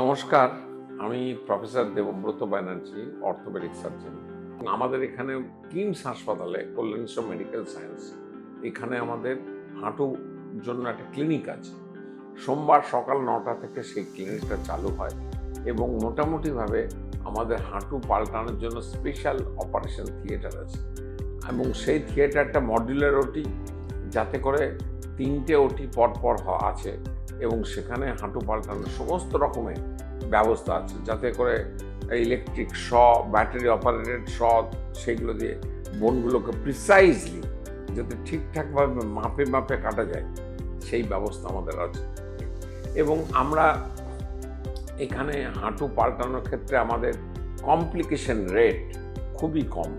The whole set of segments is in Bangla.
নমস্কার, আমি professor Debabrata Banerjee, orthopaedic surgeon. আমাদের এখানে কিমস হাসপাতালে কল্যাণেশ্বর মেডিকেল সায়েন্স, এখানে আমাদের হাঁটু জন্য একটা ক্লিনিক আছে। সোমবার সকাল নটা থেকে সেই ক্লিনিকটা চালু হয় এবং মোটামুটিভাবে আমাদের হাঁটু পাল্টানোর জন্য স্পেশাল অপারেশন থিয়েটার আছে। এবং সেই থিয়েটারটা মডুলার ওটি, যাতে করে তিনটে ওটি পরপর আছে এবং সেখানে হাঁটু পাল্টানোর সমস্ত রকমের ব্যবস্থা আছে। যাতে করে ইলেকট্রিক শ ব্যাটারি অপারেটেড শ সেগুলো দিয়ে বোনগুলোকে প্রিসাইজলি যাতে ঠিকঠাকভাবে মাপে মাপে কাটা যায়, সেই ব্যবস্থা আমাদের আছে। এবং আমরা এখানে হাঁটু পাল্টানোর ক্ষেত্রে আমাদের কমপ্লিকেশন রেট খুবই কম।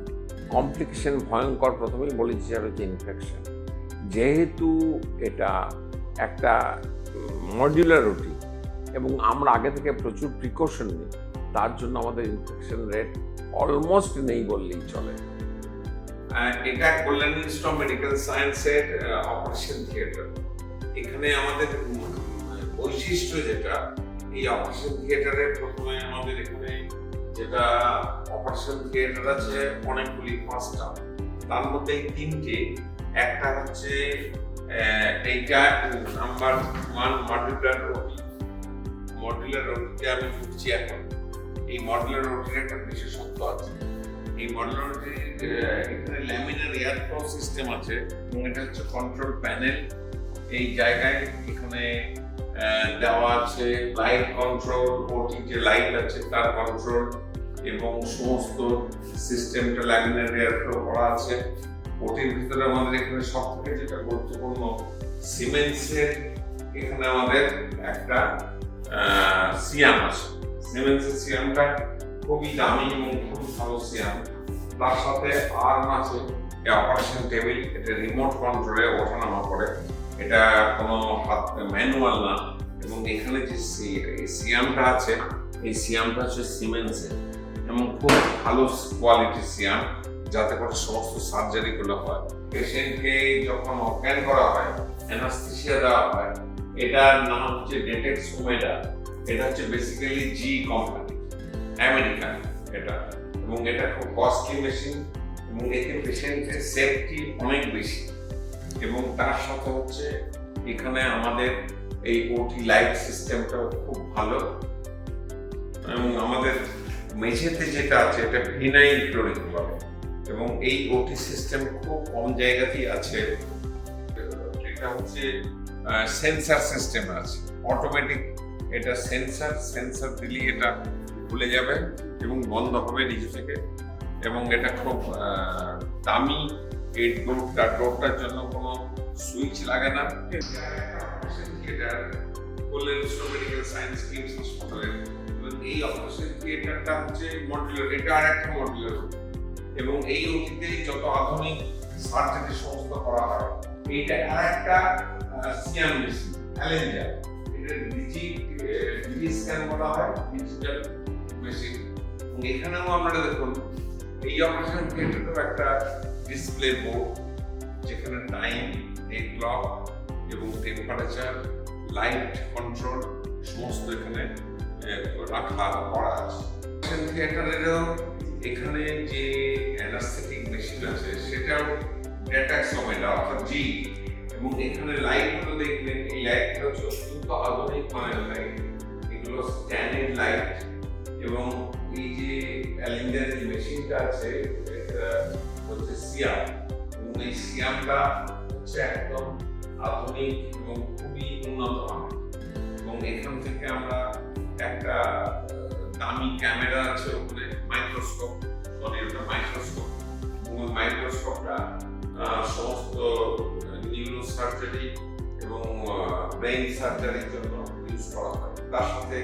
কমপ্লিকেশন ভয়ঙ্কর প্রথমেই বলেছি সেটা হচ্ছে ইনফেকশন যেহেতু এটা একটা মডিউলার রুটি এবং আমরা আগে থেকে প্রচুর প্রিকশন নিই, তার জন্য আমাদের ইনফেকশন রেট অলমোস্ট নেই বললেই চলে। এটা কল্যাণী মেডিকেল সায়েন্সের অপারেশন থিয়েটার এখানে আমাদের বৈশিষ্ট্য যেটা, এই অপারেশন থিয়েটারে প্রথমে আমাদের এখানে যেটা অপারেশন থিয়েটার আছে, অনেকগুলি পাঁচটা। তার মধ্যে এই তিনটে একটা হচ্ছে এইটা number one modular OT modular ওটিতে আমি ঢুকছি এখন। এই মডুলার ওটির একটা বিশেষত্ব আছে। এই মডুলার ওটির এখানে ল্যামিনার এয়ার ফ্লো সিস্টেম আছে এবং এটা হচ্ছে কন্ট্রোল প্যানেল এই জায়গায় এখানে দেওয়া আছে লাইট কন্ট্রোল ওটি যে লাইট আছে তার কন্ট্রোল এবং সমস্ত সিস্টেমটা ল্যামিনার এয়ার ফ্লো করা আছে। ওটির ভিতরে আমাদের এখানে সব থেকে যেটা গুরুত্বপূর্ণ সিমেন্সের এখানে আমাদের একটা সিয়াম আছে। সিমেন্সের সিয়ামটা খুবই দামি এবং খুবই ভালো সিয়াম। তার সাথে আর্ম আছে অপারেশন টেবিল এটা রিমোট কন্ট্রোলে ওঠানামা করে। এটা কোনো হাত ম্যানুয়াল না। এবং এখানে যে সিয়ামটা আছে, এই সিয়ামটা হচ্ছে সিমেন্সের। এবং খুব ভালো কোয়ালিটির সিয়াম। যাতে করে সমস্ত সার্জারিগুলো হয়। পেশেন্টকে যখন অজ্ঞান করা হয় অ্যানাস্থেসিয়া দেওয়া হয়, এটার নাম হচ্ছে ডেটেক্স ওমেডা এটা হচ্ছে বেসিক্যালি জি কোম্পানি আমেরিকান এটা। এবং এটা খুব কস্টলি মেশিন এবং এতে পেশেন্টের সেফটি অনেক বেশি। এবং তার সাথে হচ্ছে এখানে আমাদের এই ওটি লাইট সিস্টেমটাও খুব ভালো। এবং আমাদের মেঝেতে যেটা আছে, এটা ভিনাইল ফ্লোরিং বলে। এবং এই ওটি সিস্টেম খুব কম জায়গাতেই আছে। এটা হচ্ছে সেন্সার সিস্টেম আছে। অটোমেটিক এটা সেন্সার সেন্সার দিলেই এটা খুলে যাবে এবং বন্ধ হবে নিজে থেকে। এবং এটা খুব দামি এই ডোরটা ডোরটার জন্য কোনো সুইচ লাগে না। এটা কল্যাণেশ্বর মেডিকেল সায়েন্স কিমস হাসপাতালের এই অপারেশন থিয়েটারটা হচ্ছে মডুলার এটা আর একটা মডুলার এবং এই অতীতে যত আধুনিক সার্জারি সমস্ত করা হয়, এইটা আর একটা সিয়াম মেশিন এটা ডিজি ডিজি স্ক্যান হয় ডিজিটাল মেশিন এখানেও দেখুন, এই অপারেশন একটা ডিসপ্লে বোর্ড যেখানে টাইম ডে ক্লক এবং টেম্পারেচার লাইট কন্ট্রোল সমস্ত এখানে রাখা করা আছে। থিয়েটারেরও এখানে যে অ্যানাস্থেটিক মেশিন আছে, সেটাও ডেটাক্সোমেটা অর্থাৎ জি এবং এখানে লাইটগুলো দেখবেন, এই লাইটগুলো হচ্ছে অত্যন্ত আধুনিক মানের লাইট এগুলো স্ট্যান্ডার্ড লাইট এবং এই যে অ্যালেঞ্জার যে মেশিনটা আছে হচ্ছে সিয়াম এবং এই সিয়ামটা হচ্ছে একদম আধুনিক এবং খুবই উন্নত মানের। এবং এখান থেকে আমরা একটা দামি ক্যামেরা আছে ওখানে। মাইক্রোস্কোপ সরি ওটা মাইক্রোস্কোপ মাইক্রোস্কোপটা সমস্ত নিউরো সার্জারি এবং ব্রেইন সার্জারির জন্য ইউজ করা হয়। তার সাথে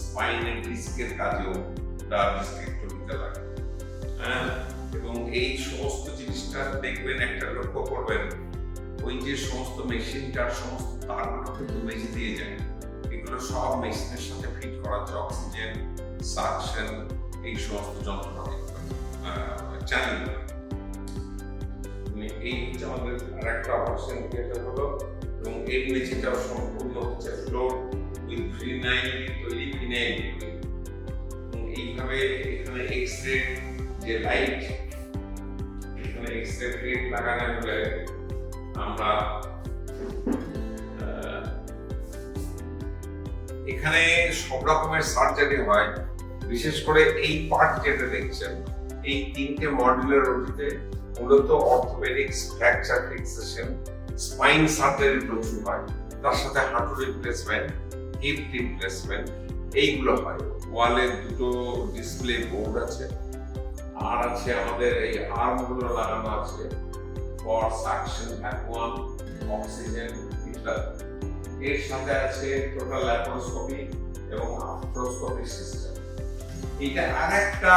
স্পাইনের ডিস্কের কাজেও তার লাগে হ্যাঁ। এবং এই সমস্ত জিনিসটা দেখবেন, একটা লক্ষ্য করবেন, ওই যে সমস্ত মেশিনটার সমস্ত তারগুলো কিন্তু মেশিন দিয়ে যায়। এগুলো সব মেশিনের সাথে ফিট করা আছে অক্সিজেন সাকশন এই সমস্ত যন্ত্রপাতি চ্যানেল এই হচ্ছে আমাদের আর একটা অপারেশন থিয়েটার হলো, এবং এই মেঝেটা সম্পূর্ণ হচ্ছে ফ্লোর উইথ ফিনাইল তৈরি ফিনাইল এক্স রে যে লাইট এখানে এক্স রে প্লেট লাগানো হলে আমরা এখানে সব রকমের সার্জারি হয়। বিশেষ করে এই পার্ট যেটা দেখছেন, এই তিনটে মডুলার ওটিতে মূলত orthopaedics fracture fixation spine surgery প্রচুর হয়। তার সাথে হাঁটু রিপ্লেসমেন্ট হিপ রিপ্লেসমেন্ট এইগুলো হয়। ওয়ালে দুটো ডিসপ্লে বোর্ড আছে, আর আছে আমাদের এই আর্মগুলো লাগানো আছে ফর সাকশন ভ্যাকুয়াম অক্সিজেন ইত্যাদি। এর সাথে আছে টোটাল ল্যাপারোস্কোপি এবং আফ্রোস্কোপি সিস্টেম এটা আরেকটা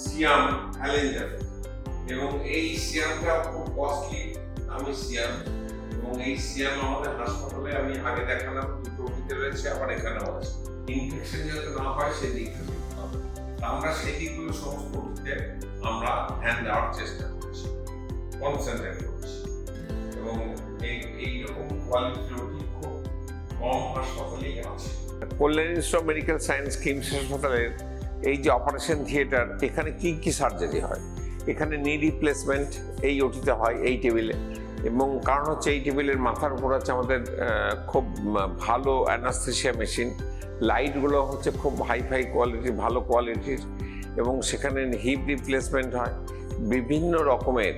সিয়াম হ্যালেঞ্জার এবং এই সিয়ামটা খুব কস্টলি আমি সিয়াম। এবং এই সিয়াম আমাদের হাসপাতালে আমি আগে দেখালাম, দুটো ওটিতে রয়েছে, আবার এখানেও আছে। ইনফেকশন যাতে না হয় তা আমরা সেই দিকগুলো সমস্ত ওটিতে আমরা ধ্যান দেওয়ার চেষ্টা করছি কনসেন্ট্রেট করছি। এবং এই, এইরকম কোয়ালিটির ওটি খুব কম হাসপাতালেই আছে। অফ মেডিকেল সায়েন্স কিমস হাসপাতালের এই যে অপারেশন থিয়েটার এখানে কি কি সার্জারি হয়? এখানে নি রিপ্লেসমেন্ট এই ওটিতে হয়, এই টেবিলে এবং কারণ হচ্ছে এই টেবিলের মাথার উপর আছে আমাদের খুব ভালো অ্যানাস্থেশিয়া মেশিন লাইটগুলো হচ্ছে খুব হাই ফাই কোয়ালিটির ভালো কোয়ালিটির এবং সেখানে হিপ রিপ্লেসমেন্ট হয়। বিভিন্ন রকমের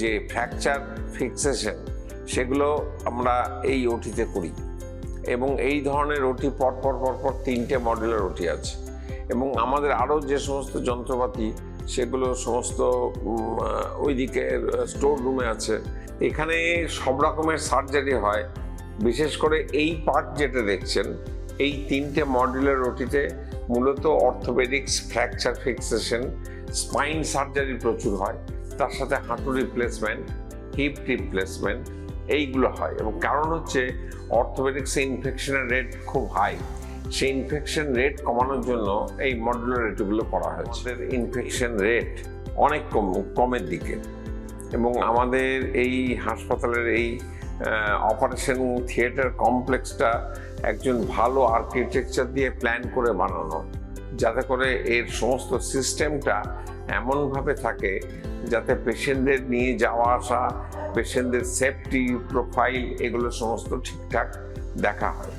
যে ফ্র্যাকচার ফিক্সেশন সেগুলো আমরা এই ওটিতে করি। এবং এই ধরনের ওটি পর পর পর পর তিনটে মডেলের ওটি আছে। এবং আমাদের আরও যে সমস্ত যন্ত্রপাতি, সেগুলো সমস্ত ওইদিকে স্টোর রুমে আছে। এখানে সব রকমের সার্জারি হয়। বিশেষ করে এই পার্ট যেটা দেখছেন, এই তিনটে মডেলের ওটিতে মূলত orthopaedics fracture fixation spine surgery প্রচুর হয়। তার সাথে হাঁটু রিপ্লেসমেন্ট হিপ রিপ্লেসমেন্ট এইগুলো হয়। এবং কারণ হচ্ছে অর্থোপেডিক্সে ইনফেকশনের রেট খুব হাই সেই ইনফেকশন রেট কমানোর জন্য এই মডুলার রেটগুলো করা হয়েছে। ইনফেকশন রেট অনেক কম, কমের দিকে। এবং আমাদের এই হাসপাতালের এই অপারেশন থিয়েটার কমপ্লেক্সটা একজন ভালো আর্কিটেকচার দিয়ে প্ল্যান করে বানানো, যাতে করে এর সমস্ত সিস্টেমটা এমনভাবে থাকে যাতে পেশেন্টদের নিয়ে যাওয়া আসা পেশেন্টদের সেফটি প্রোফাইল এগুলো সমস্ত ঠিকঠাক দেখা হয়।